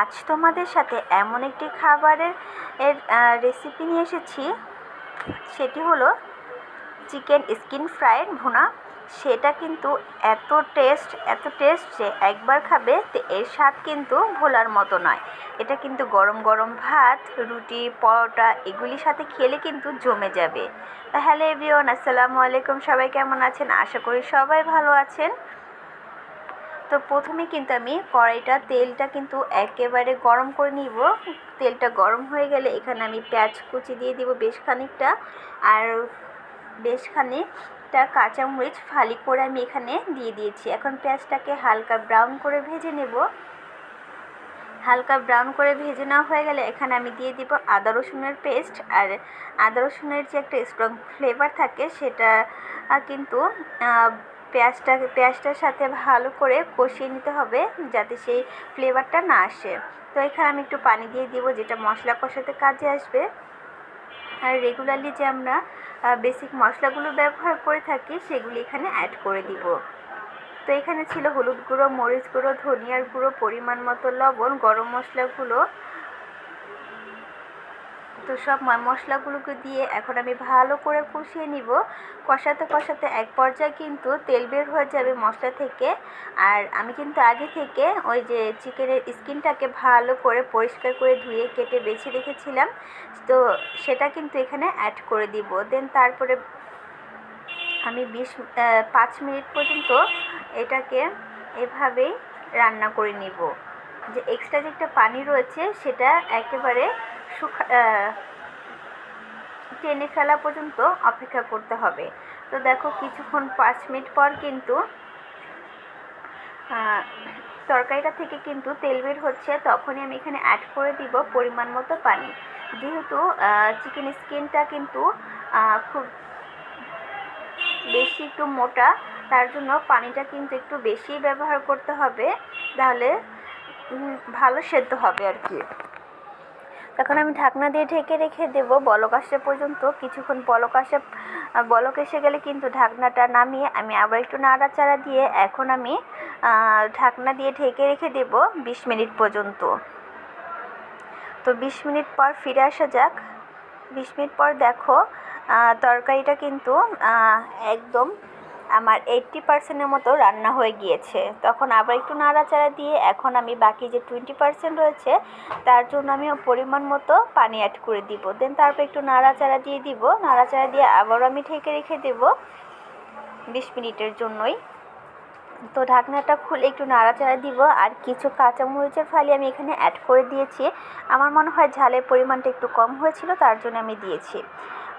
আজ তোমাদের সাথে এমন একটি খাবারের, এর রেসিপি নিয়ে এসেছি। সেটি হলো চিকেন স্কিন ফ্রাই ভুনা। সেটা কিন্তু এত টেস্ট এত টেস্ট যে একবার খাবে তো এর স্বাদ কিন্তু ভোলার মতো নয়। এটা কিন্তু গরম গরম ভাত, রুটি, পরোটা এগুলির সাথে খেলে কিন্তু জমে যাবে। হ্যালো এভরিওয়ান আসসালামু আলাইকুম, সবাই কেমন আছেন? আশা করি সবাই ভালো আছেন। তো প্রথমে কিন্তু আমি কড়াইটা, তেলটা কিন্তু একেবারে গরম করে নিব। তেলটা গরম হয়ে গেলে এখানে আমি পেঁয়াজ কুচি দিয়ে দিব বেশ খানিকটা। আর বেশ খানিকটা কাঁচামরিচ ফালি করে আমি এখানে দিয়ে দিয়েছি। এখন পেঁয়াজটাকে হালকা ব্রাউন করে ভেজে নেব। হালকা ব্রাউন করে ভেজে নেওয়া হয়ে গেলে এখানে আমি দিয়ে দিব আদা রসুনের পেস্ট। আর আদা রসুনের যে একটা স্ট্রং ফ্লেভার থাকে সেটা কিন্তু পেঁয়াজটা, পেঁয়াজটার সাথে ভালো করে কষিয়ে নিতে হবে যাতে সেই ফ্লেভারটা না আসে। তো এখানে আমি একটু পানি দিয়ে দিব, যেটা মশলা কষাতে কাজে আসবে। আর রেগুলারলি যে আমরা বেসিক মশলাগুলো ব্যবহার করে থাকি, সেগুলি এখানে অ্যাড করে দিব। তো এখানে ছিল হলুদ গুঁড়ো, মরিচ গুঁড়ো, ধনিয়ার গুঁড়ো, পরিমাণ মতো লবণ, গরম মশলাগুলো তো সব মশলাগুলোকে দিয়ে এখন আমি ভালো করে কষিয়ে নিব। কষাতে কষাতে এক পর্যায়ে কিন্তু তেল বের হয়ে যাবে মশলা থেকে। আর আমি কিন্তু আগে থেকে ওই যে চিকেনের স্কিনটাকে ভালো করে পরিষ্কার করে ধুয়ে, কেটে, বেছে রেখেছিলাম। তো সেটা কিন্তু এখানে অ্যাড করে দিব। দেন তারপরে আমি বিশ পাঁচ মিনিট পর্যন্ত এটাকে এভাবেই রান্না করে নিব। যে এক্সট্রা যে একটা পানি রয়েছে সেটা একেবারে টেনে ফেলা পর্যন্ত অপেক্ষা করতে হবে। তো দেখো, কিছুক্ষণ পাঁচ মিনিট পর কিন্তু তরকারিটা থেকে কিন্তু তেল বের হচ্ছে। তখনই আমি এখানে অ্যাড করে দিব পরিমাণ মতো পানি। যেহেতু চিকেন স্কিনটা কিন্তু খুব বেশি একটু মোটা, তার জন্য পানিটা কিন্তু একটু বেশি ব্যবহার করতে হবে। তাহলে ভালো সেদ্ধ হবে আর কি। তখন আমি ঢাকনা দিয়ে ঢেকে রেখে দেবো। বলক আসা পর্যন্ত। কিছুক্ষণ বলক আসা, বলক এসে গেলে কিন্তু ঢাকনাটা নামিয়ে আমি আবার একটু নাড়াচাড়া দিয়ে এখন আমি ঢাকনা দিয়ে ঢেকে রেখে দেব বিশ মিনিট পর্যন্ত। তো বিশ মিনিট পর ফিরে আসা যাক। বিশ মিনিট পর দেখো তরকারিটা কিন্তু একদম আমার এইটটি পার্সেন্টের মতো রান্না হয়ে গিয়েছে। তখন আবার একটু নাড়াচাড়া দিয়ে এখন আমি বাকি যে টোয়েন্টি পার্সেন্ট রয়েছে, তার জন্য আমি পরিমাণ মতো পানি অ্যাড করে দিব। দেন তারপর একটু নাড়াচাড়া দিয়ে দিব। নাড়াচাড়া দিয়ে আবারও আমি ঢেকে রেখে দেব বিশ মিনিটের জন্যই। তো ঢাকনাটা খুলে একটু নাড়াচাড়া দিব। আর কিছু কাঁচামরিচের ফালি আমি এখানে অ্যাড করে দিয়েছি। আমার মনে হয় ঝালের পরিমাণটা একটু কম হয়েছিল, তার জন্য আমি দিয়েছি।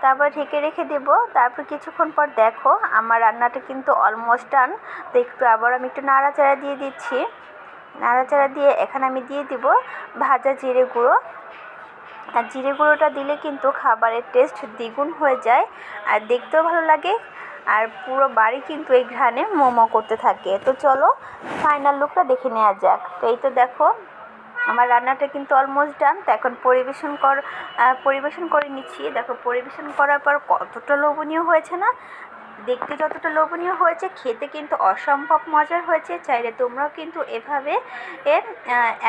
তারপর ঢেকে রেখে দেব। তারপর কিছুক্ষণ পর দেখো, আমার রান্নাটা কিন্তু অলমোস্ট ডান তো একটু আবার আমি একটু নাড়াচাড়া দিয়ে দিচ্ছি। নাড়াচাড়া দিয়ে এখানে আমি দিয়ে দিব ভাজা জিরে গুঁড়ো। আর জিরে গুঁড়োটা দিলে কিন্তু খাবারের টেস্ট দ্বিগুণ হয়ে যায়। আর দেখতেও ভালো লাগে। আর পুরো বাড়ি কিন্তু এই ঘ্রাণে মোমো করতে থাকে। তো চলো ফাইনাল লুকটা দেখে নেওয়া যাক। তো এই তো দেখো, আমার রান্নাটা কিন্তু অলমোস্ট ডান তো এখন পরিবেশন কর পরিবেশন করে নিচ্ছি। দেখো, পরিবেশন করার পর কতটা লোভনীয় হয়েছে না? দেখতে যতটা লোভনীয় হয়েছে, খেতে কিন্তু অসম্ভব মজার হয়েছে। চাইলে তোমরাও কিন্তু এভাবে এর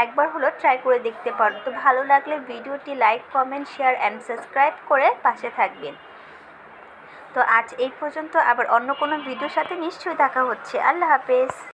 একবার হলো ট্রাই করে দেখতে পারো। তো ভালো লাগলে ভিডিওটি like comment share and subscribe করে পাশে থাকবেন। তো আজ এই পর্যন্ত আবার অন্য কোনো ভিডিওর সাথে নিশ্চয়ই দেখা হচ্ছে। আল্লাহ হাফেজ।